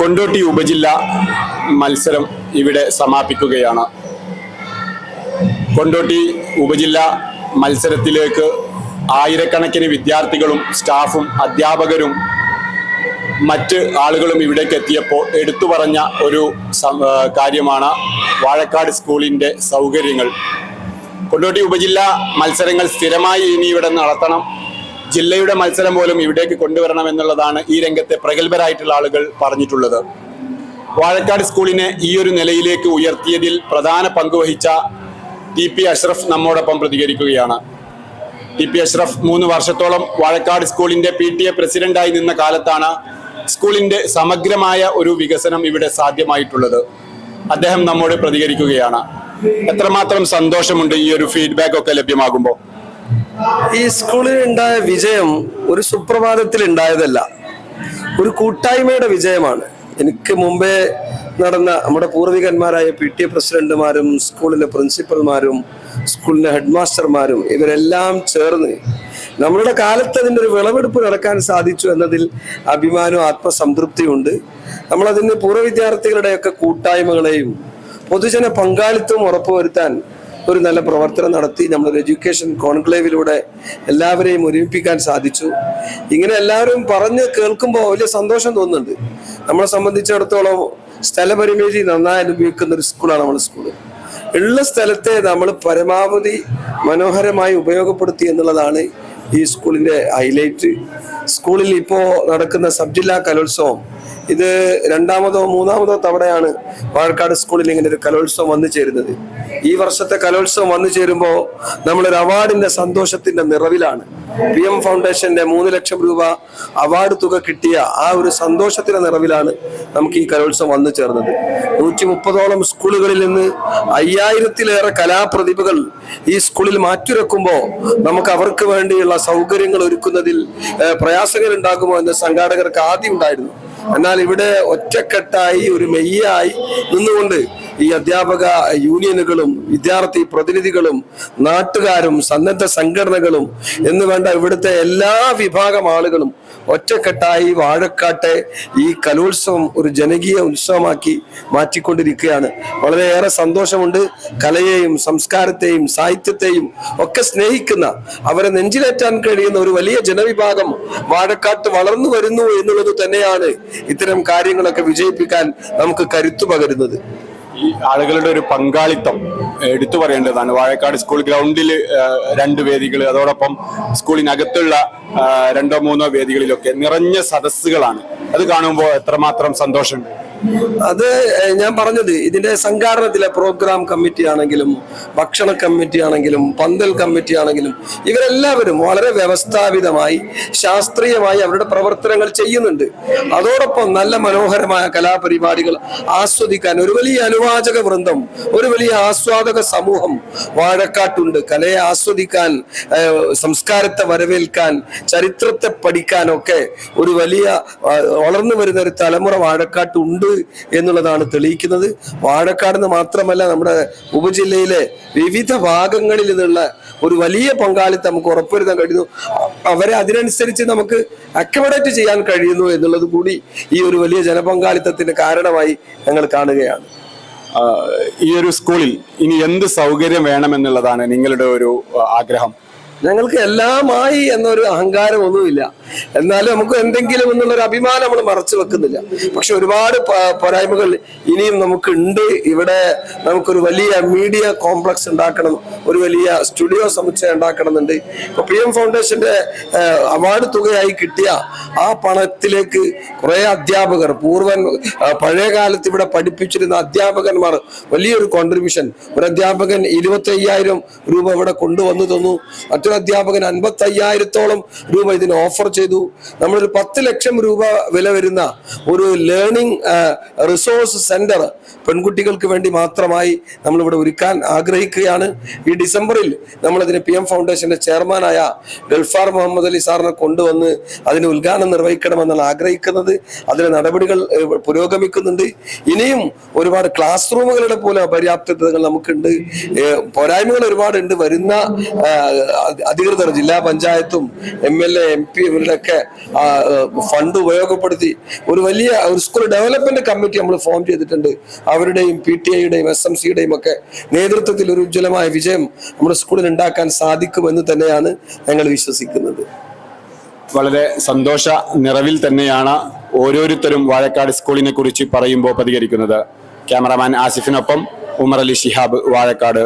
കൊണ്ടോട്ടി ഉപജില്ല മത്സരം ഇവിടെ സമാപിക്കുകയാണ്. കൊണ്ടോട്ടി ഉപജില്ല മത്സരത്തിലേക്ക് ആയിരക്കണക്കിന് വിദ്യാർത്ഥികളും സ്റ്റാഫും അധ്യാപകരും മറ്റ് ആളുകളും ഇവിടേക്ക് എത്തിയപ്പോൾ എടുത്തു പറഞ്ഞ ഒരു കാര്യമാണ് വാഴക്കാട് സ്കൂളിന്റെ സൗകര്യങ്ങൾ. കൊണ്ടോട്ടി ഉപജില്ല മത്സരങ്ങൾ സ്ഥിരമായി ഇനി ഇവിടെ നടത്തണം. ജില്ലയുടെ മത്സരം പോലും ഇവിടേക്ക് കൊണ്ടുവരണം എന്നുള്ളതാണ് ഈ രംഗത്തെ പ്രഗത്ഭരായിട്ടുള്ള ആളുകൾ പറഞ്ഞിട്ടുള്ളത്. വാഴക്കാട് സ്കൂളിനെ ഈ ഒരു നിലയിലേക്ക് ഉയർത്തിയതിൽ പ്രധാന പങ്കുവഹിച്ച ടി പി അഷ്റഫ് നമ്മോടൊപ്പം പ്രതികരിക്കുകയാണ്. ടി പി അഷ്റഫ് മൂന്ന് വർഷത്തോളം വാഴക്കാട് സ്കൂളിന്റെ പി ടി എ പ്രസിഡന്റായി നിന്ന കാലത്താണ് സ്കൂളിന്റെ സമഗ്രമായ ഒരു വികസനം ഇവിടെ സാധ്യമായിട്ടുള്ളത്. അദ്ദേഹം നമ്മോട് പ്രതികരിക്കുകയാണ്. എത്രമാത്രം സന്തോഷമുണ്ട് ഈ ഒരു ഫീഡ്ബാക്ക് ഒക്കെ ലഭ്യമാകുമ്പോൾ. ഈ സ്കൂളിൽ ഉണ്ടായ വിജയം ഒരു സുപ്രഭാതത്തിൽ ഉണ്ടായതല്ല. ഒരു കൂട്ടായ്മയുടെ വിജയമാണ്. എനിക്ക് മുമ്പേ നടന്ന നമ്മുടെ പൂർവികന്മാരായ പി ടി പ്രസിഡന്റുമാരും സ്കൂളിലെ പ്രിൻസിപ്പൽമാരും സ്കൂളിലെ ഹെഡ് മാസ്റ്റർമാരും ഇവരെല്ലാം ചേർന്ന് നമ്മളുടെ കാലത്ത് അതിന്റെ ഒരു വിളവെടുപ്പ് നടക്കാൻ സാധിച്ചു എന്നതിൽ അഭിമാനവും ആത്മസംതൃപ്തിയുണ്ട് നമ്മളതിന് പൂർവ വിദ്യാർത്ഥികളുടെയൊക്കെ കൂട്ടായ്മകളെയും പൊതുജന പങ്കാളിത്തവും ഉറപ്പുവരുത്താൻ ഒരു നല്ല പ്രവർത്തനം നടത്തി നമ്മളൊരു എഡ്യൂക്കേഷൻ കോൺക്ലേവിലൂടെ എല്ലാവരെയും ഒരുമിപ്പിക്കാൻ സാധിച്ചു. ഇങ്ങനെ എല്ലാവരും പറഞ്ഞ് കേൾക്കുമ്പോൾ വലിയ സന്തോഷം തോന്നുന്നുണ്ട്. നമ്മളെ സംബന്ധിച്ചിടത്തോളം സ്ഥലപരിമിതി നന്നായി അനുഭവിക്കുന്ന ഒരു സ്കൂളാണ് നമ്മുടെ സ്കൂൾ ഉള്ള സ്ഥലത്തെ നമ്മൾ പരമാവധി മനോഹരമായി ഉപയോഗപ്പെടുത്തി എന്നുള്ളതാണ് ഈ സ്കൂളിന്റെ ഹൈലൈറ്റ്. സ്കൂളിൽ ഇപ്പോൾ നടക്കുന്ന സബ് ജില്ലാ കലോത്സവം ഇത് രണ്ടാമതോ മൂന്നാമതോ തവണയാണ് വാഴക്കാട് സ്കൂളിൽ ഇങ്ങനെ ഒരു കലോത്സവം വന്നു ചേരുന്നത്. ഈ വർഷത്തെ കലോത്സവം വന്നു ചേരുമ്പോൾ നമ്മളൊരു അവാർഡിന്റെ സന്തോഷത്തിന്റെ നിറവിലാണ്. പി എം ഫൗണ്ടേഷന്റെ മൂന്ന് ലക്ഷം രൂപ അവാർഡ് തുക കിട്ടിയ ആ ഒരു സന്തോഷത്തിന്റെ നിറവിലാണ് നമുക്ക് ഈ കലോത്സവം വന്നു ചേർന്നത്. നൂറ്റി മുപ്പതോളം സ്കൂളുകളിൽ നിന്ന് അയ്യായിരത്തിലേറെ കലാപ്രതിഭകൾ ഈ സ്കൂളിൽ മാറ്റുരക്കുമ്പോൾ നമുക്ക് അവർക്ക് വേണ്ടിയുള്ള സൗകര്യങ്ങൾ ഒരുക്കുന്നതിൽ പ്രയാസങ്ങൾ ഉണ്ടാകുമോ എന്ന് സംഘാടകർക്ക് ആദ്യം ഉണ്ടായിരുന്നു. എന്നാൽ ഇവിടെ ഒറ്റക്കെട്ടായി ഒരു മെയ്യായി നിന്നുകൊണ്ട് ഈ അധ്യാപക യൂണിയനുകളും വിദ്യാർത്ഥി പ്രതിനിധികളും നാട്ടുകാരും സന്നദ്ധ സംഘടനകളും എന്ന് വേണ്ട ഇവിടുത്തെ എല്ലാ വിഭാഗം ആളുകളും ഒറ്റക്കെട്ടായി വാഴക്കാട്ടെ ഈ കലോത്സവം ഒരു ജനകീയ ഉത്സവമാക്കി മാറ്റിക്കൊണ്ടിരിക്കുകയാണ്. വളരെയേറെ സന്തോഷമുണ്ട്. കലയെയും സംസ്കാരത്തെയും സാഹിത്യത്തെയും ഒക്കെ സ്നേഹിക്കുന്ന അവരെ നെഞ്ചിലേറ്റാൻ കഴിയുന്ന ഒരു വലിയ ജനവിഭാഗം വാഴക്കാട്ട് വളർന്നു വരുന്നു എന്നുള്ളത് തന്നെയാണ് ഇത്തരം കാര്യങ്ങളൊക്കെ വിജയിപ്പിക്കാൻ നമുക്ക് കരുത്തു പകരുന്നത്. ഈ ആളുകളുടെ ഒരു പങ്കാളിത്തം എടുത്തു പറയേണ്ടതാണ്. വാഴക്കാട് സ്കൂൾ ഗ്രൗണ്ടിൽ രണ്ട് വേദികൾ അതോടൊപ്പം സ്കൂളിനകത്തുള്ള രണ്ടോ മൂന്നോ വേദികളിലൊക്കെ നിറഞ്ഞ സദസ്സുകളാണ്. അത് കാണുമ്പോൾ എത്രമാത്രം സന്തോഷമുണ്ട്. അത് ഞാൻ പറഞ്ഞത് ഇതിന്റെ സംഘാടനത്തിലെ പ്രോഗ്രാം കമ്മിറ്റി ആണെങ്കിലും ഭക്ഷണ കമ്മിറ്റി ആണെങ്കിലും പന്തൽ കമ്മിറ്റി ആണെങ്കിലും ഇവരെല്ലാവരും വളരെ വ്യവസ്ഥാപിതമായി ശാസ്ത്രീയമായി അവരുടെ പ്രവർത്തനങ്ങൾ ചെയ്യുന്നുണ്ട്. അതോടൊപ്പം നല്ല മനോഹരമായ കലാപരിപാടികൾ ആസ്വദിക്കാൻ ഒരു വലിയ അനുവാചക വൃന്ദം ഒരു വലിയ ആസ്വാദക സമൂഹം വാഴക്കാട്ടുണ്ട്. കലയെ ആസ്വദിക്കാൻ സംസ്കാരത്തെ വരവേൽക്കാൻ ചരിത്രത്തെ പഠിക്കാനൊക്കെ ഒരു വലിയ വളർന്നു വരുന്ന ഒരു തലമുറ വാഴക്കാട്ടുണ്ട് എന്നുള്ളതാണ് തെളിയിക്കുന്നത്. വാഴക്കാട് നിന്ന് മാത്രമല്ല നമ്മുടെ ഉപജില്ലയിലെ വിവിധ ഭാഗങ്ങളിൽ നിന്നുള്ള ഒരു വലിയ പങ്കാളിത്തം നമുക്ക് ഉറപ്പുവരുത്താൻ കഴിയുന്നു. അവരെ അതിനനുസരിച്ച് നമുക്ക് അക്കോമഡേറ്റ് ചെയ്യാൻ കഴിയുന്നു എന്നുള്ളത് കൂടി ഈ ഒരു വലിയ ജനപങ്കാളിത്തത്തിന് കാരണമായി ഞങ്ങൾ കാണുകയാണ്. ഈ ഒരു സ്കൂളിൽ ഇനി എന്ത് സൗകര്യം വേണമെന്നുള്ളതാണ് നിങ്ങളുടെ ഒരു ആഗ്രഹം? ഞങ്ങൾക്ക് എല്ലാമായി എന്നൊരു അഹങ്കാരം ഒന്നുമില്ല എന്നാലും നമുക്ക് എന്തെങ്കിലും എന്നുള്ളൊരു അഭിമാനം നമ്മൾ മറച്ചു വെക്കുന്നില്ല. പക്ഷെ ഒരുപാട് പോരായ്മകൾ ഇനിയും നമുക്ക് ഉണ്ട് ഇവിടെ നമുക്കൊരു വലിയ മീഡിയ കോംപ്ലക്സ് ഉണ്ടാക്കണം. ഒരു വലിയ സ്റ്റുഡിയോ സമുച്ചയം ഉണ്ടാക്കണമെന്നുണ്ട്. ഇപ്പൊ പി എം ഫൗണ്ടേഷന്റെ അവാർഡ് തുകയായി കിട്ടിയ ആ പണത്തിലേക്ക് കുറെ അധ്യാപകർ പൂർവൻ പഴയ കാലത്ത് ഇവിടെ പഠിപ്പിച്ചിരുന്ന അധ്യാപകന്മാർ വലിയൊരു കോൺട്രിബ്യൂഷൻ ഒരു അധ്യാപകൻ ഇരുപത്തി രൂപ ഇവിടെ കൊണ്ടുവന്നു തന്നു. മറ്റൊരു അധ്യാപകൻ അൻപത്തി അയ്യായിരത്തോളം രൂപ ഇതിന് ഓഫർ ചെയ്തു. നമ്മളൊരു പത്ത് ലക്ഷം രൂപ വില വരുന്ന ഒരു ലേണിംഗ് റിസോഴ്സ് സെന്റർ പെൺകുട്ടികൾക്ക് വേണ്ടി മാത്രമായി നമ്മളിവിടെ ഒരുക്കാൻ ആഗ്രഹിക്കുകയാണ്. ഈ ഡിസംബറിൽ നമ്മളതിന് പി എം ഫൗണ്ടേഷന്റെ ചെയർമാനായ ഗൾഫാർ മുഹമ്മദ് അലി സാറിനെ കൊണ്ടുവന്ന് അതിന് ഉദ്ഘാടനം നിർവഹിക്കണമെന്നാണ് ആഗ്രഹിക്കുന്നത്. അതിന് നടപടികൾ പുരോഗമിക്കുന്നുണ്ട്. ഇനിയും ഒരുപാട് ക്ലാസ് റൂമുകളുടെ പോലെ അപര്യാപ്തതകൾ നമുക്കുണ്ട്. പോരായ്മകൾ ഒരുപാടുണ്ട്. വരുന്ന അധികൃതർ ജില്ലാ പഞ്ചായത്തും M L A M P ഇവരുടെയൊക്കെ ഫണ്ട് ഉപയോഗപ്പെടുത്തി ഒരു വലിയ ഒരു സ്കൂൾ ഡെവലപ്മെന്റ് കമ്മിറ്റി നമ്മൾ ഫോം ചെയ്തിട്ടുണ്ട്. അവരുടെയും പി ടി ഐയുടെയും എസ് എം സിയുടെയും ഒക്കെ നേതൃത്വത്തിൽ ഒരു ഉജ്ജ്വലമായ വിജയം നമ്മുടെ സ്കൂളിൽ ഉണ്ടാക്കാൻ സാധിക്കുമെന്ന് തന്നെയാണ് ഞങ്ങൾ വിശ്വസിക്കുന്നത്. വളരെ സന്തോഷ നിറവിൽ തന്നെയാണ് ഓരോരുത്തരും വാഴക്കാട് സ്കൂളിനെ കുറിച്ച് പറയുമ്പോൾ പ്രതികരിക്കുന്നത്. ക്യാമറാമാൻ ആസിഫിനൊപ്പം ഉമർ അലി ഷിഹാബ് വാഴക്കാട്.